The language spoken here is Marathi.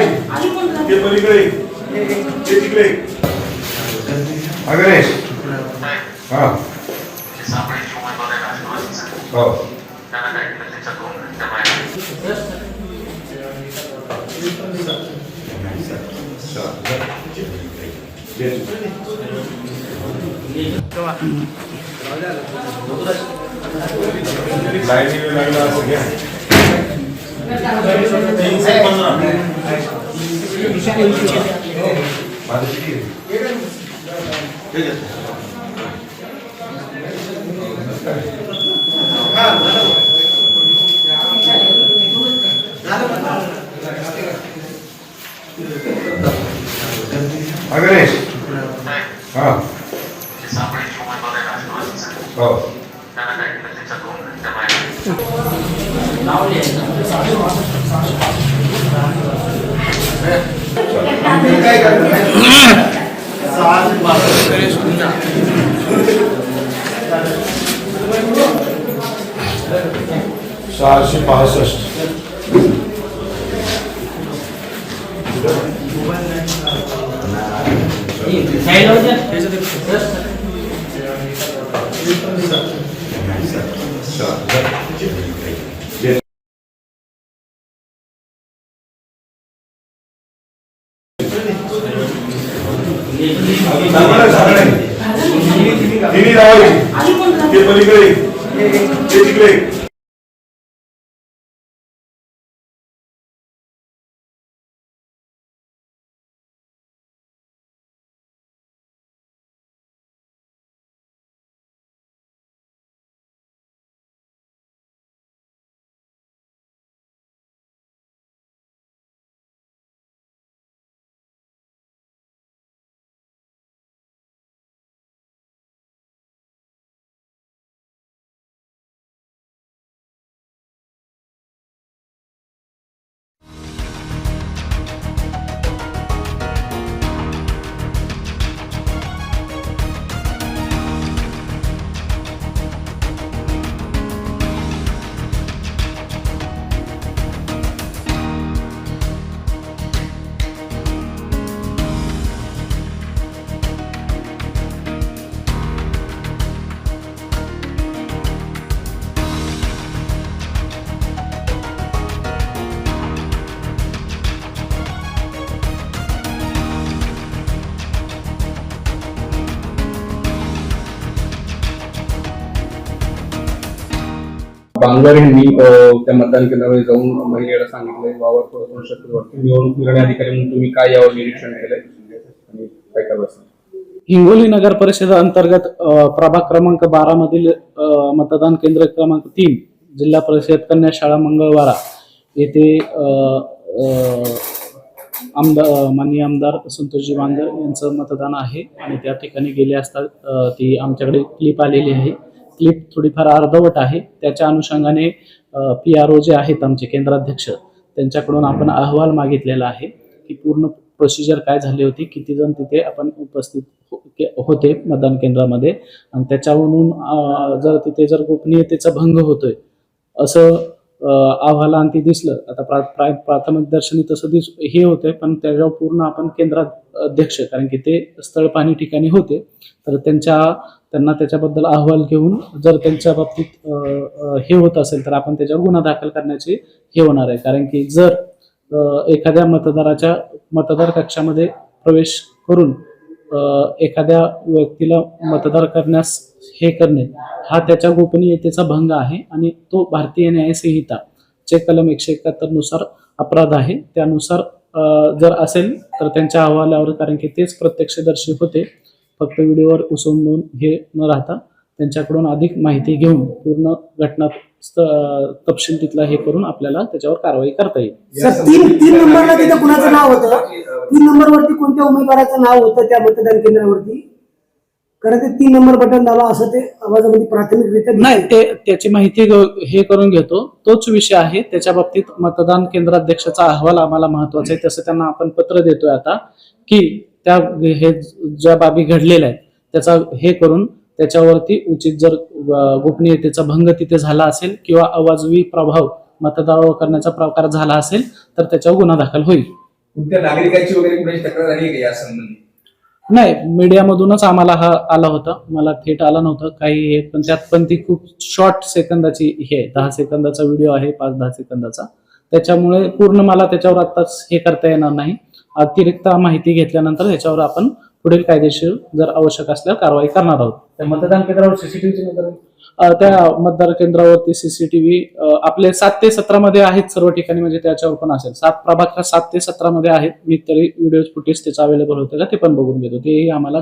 लावायची ते पलीकडे ते तिकडे हा. हा. हो लागला असं घ्या. అగణేష్ ನಾವು सहाशे पासष्ट. तिन्ही लावायची ते पलीकडे. ते तिकडे. बांगर यांनी त्या मतदान केंद्रामध्ये जाऊन महिलेला सांगितलंय वावर थोडं शक्यवरती निवडणूक निर्णय अधिकारी म्हणून तुम्ही काय यावर निरीक्षण केलंय? आणि काय काय बसलं हिंगोली नगर परिषद अंतर्गत प्रभाग क्रमांक बारा मधील मतदान केंद्र क्रमांक तीन जिल्हा परिषद कन्या शाळा मंगळवारा येथे आमदार माननीय आमदार संतोषजी बांगर यांचं मतदान आहे. आणि त्या ठिकाणी गेले असता ती आमच्याकडे क्लिप आलेली आहे. क्लिप थोडीफार अर्धवट आहे. त्याच्या अनुषंगाने पी आर ओ जे आहेत आमचे केंद्राध्यक्ष त्यांच्याकडून आपण अहवाल मागितलेला आहे की पूर्ण प्रोसिजर काय झाली होती किती जण तिथे आपण उपस्थित हो- के- होते मतदान केंद्रामध्ये. आणि त्याच्यावरून जर तिथे जर गोपनीयतेचा भंग होतोय असं अं, अहवालांती दिसलं. आता प्रा- प्रा- प्राथमिक दर्शनी तसं दिस हे होतंय पण त्याच्यावर पूर्ण आपण केंद्रात अध्यक्ष कारण की ते स्थळ पाणी ठिकाणी होते. तर त्यांच्या त्यांना त्याच्याबद्दल अहवाल घेऊन जर त्यांच्या बाबतीत हे होत असेल तर आपण त्याच्यावर गुन्हा दाखल करण्याचे हे होणार आहे. कारण की जर एखाद्या मतदाराच्या मतदार कक्षामध्ये प्रवेश करून एखाद्या व्यक्तीला मतदार करण्यास हे करणे हा त्याच्या गोपनीयतेचा भंग आहे आणि तो भारतीय न्याय संहिता चे कलम एकशे एकाहत्तरनुसार अपराध आहे. त्यानुसार जर असेल तर त्यांच्या अहवालावर कारण की तेच प्रत्यक्षदर्शी होते फक्त व्हिडिओवर उसवून हे न राहता त्यांच्याकडून अधिक माहिती घेऊन पूर्ण घटना तपशील तिथला हे करून आपल्याला त्याच्यावर कारवाई करता येईल. तीन तीन नंबरला तिथे कुणाचं नाव होतं? तीन नंबरवरती कोणत्या उमेदवाराचं नाव होतं त्या मतदान केंद्रावरती? कारण ते तीन नंबर बटन दाबा असं ते आवाजामध्ये प्राथमिकरित्या नाही ते त्याची माहिती हे करून घेतो. तोच विषय आहे. त्याच्या बाबतीत मतदान केंद्राध्यक्षाचा अहवाल आम्हाला महत्त्वाचा आहे. तसं त्यांना आपण पत्र देतोय आता की त्या हे ज्या बाबी घडलेल्या आहेत त्याचा हे करून त्याच्यावरती उचित जर गोपनीयतेचा भंग तिथे झाला असेल किंवा अवाजवी प्रभाव मतदान करण्याचा प्रकार झाला असेल तर त्याच्यावर गुन्हा दाखल होईल. कोणत्या नागरिकांची वगैरे कुणाची तक्रार आली आहे का या संबंधी नाही मीडियामधूनच आम्हाला हा आला होता. मला थेट आला नव्हता. काही हे पण त्यात पण ती खूप शॉर्ट सेकंदाची हे दहा सेकंदाचा व्हिडिओ आहे पाच दहा सेकंदाचा. त्याच्यामुळे पूर्ण मला त्याच्यावर आताच हे करता येणार नाही. अतिरिक्त माहिती घेतल्यानंतर त्याच्यावर आपण पुढील कायदेशीर जर आवश्यक असल्यास कारवाई करणार आहोत. त्या मतदान केंद्रावर सीसीटीव्हीची नजर त्या मतदार केंद्रावरती सीसीटीव्ही आपले सात ते सतरा मध्ये आहेत सर्व ठिकाणी म्हणजे त्याच्यावर पण असेल. सात प्रभाग सात ते सतरा मध्ये आहेत. मी तरी व्हिडिओ फुटेज त्याचं अवेलेबल होतं का ते पण बघून घेतो. तेही आम्हाला